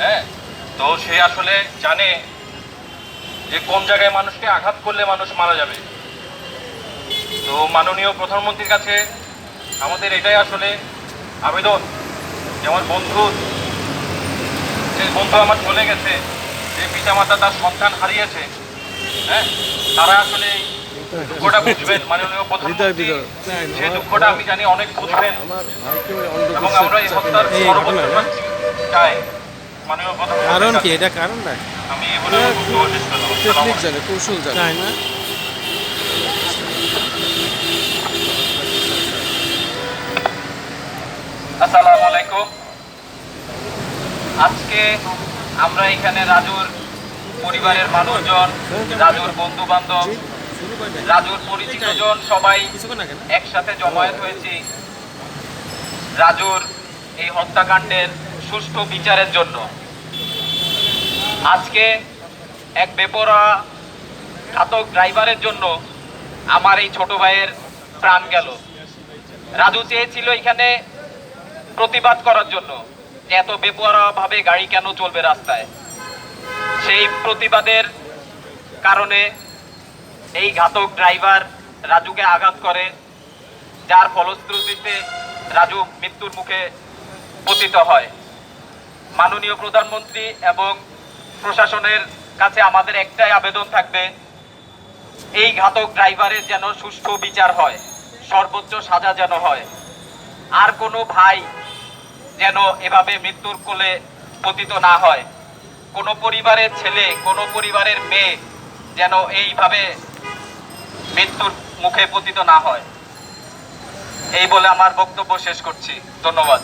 হ্যাঁ তো সে আসলে জানে যে কোন জায়গায় মানুষকে আঘাত করলে মানুষ মারা যাবে। তো মাননীয় প্রধানমন্ত্রীর কাছে আমাদের এটাই আসলে আবেদন যে আমার বন্ধু যে বন্ধু আমার চলে গেছে যে পিতামাতা তার সন্তান হারিয়েছে হ্যাঁ তারা আসলে দুঃখটা বুঝবেন। মাননীয় প্রধানমন্ত্রী সেই দুঃখটা আমি জানি অনেক বুঝবেন। এবং আমরা এই হত্যার পরবর্তী চাই। কারণ কি? এটা কারণ না। টেকনিক জানে কৌশল জানে। তাই না? আসসালামু আলাইকুম। আজকে আমরা এখানে রাজুর পরিবারের মানুষজন রাজুর বন্ধু বান্ধব রাজুর পরিচিত জন সবাই একসাথে জমায়েত হয়েছি। রাজুর এই হত্যাকাণ্ডের সুষ্ঠু বিচারের জন্য। আজকে এক বেপরা ঘাতক ড্রাইভারের জন্য আমার এই ছোট ভাইয়ের প্রাণ গেল। রাজু চেয়েছিল এখানে প্রতিবাদ করার জন্য এত বেপরা ভাবে গাড়ি কেন চলবে রাস্তায়। সেই প্রতিবাদের কারণে এই ঘাতক ড্রাইভার রাজুকে আঘাত করে, যার ফলশ্রুতিতে রাজু মৃত্যুর মুখে পতিত হয়। মাননীয় প্রধানমন্ত্রী এবং প্রশাসনের কাছে আমাদের একটাই আবেদন থাকবে, এই ঘাতক ড্রাইভারের যেন সুষ্ঠু বিচার হয়, সর্বোচ্চ সাজা যেন হয়। আর কোনো ভাই যেন এভাবে মৃত্যুর কোলে পতিত না হয়। কোনো পরিবারের ছেলে, কোনো পরিবারের মেয়ে যেন এইভাবে মৃত্যুর মুখে পতিত না হয়। এই বলে আমার বক্তব্য শেষ করছি। ধন্যবাদ।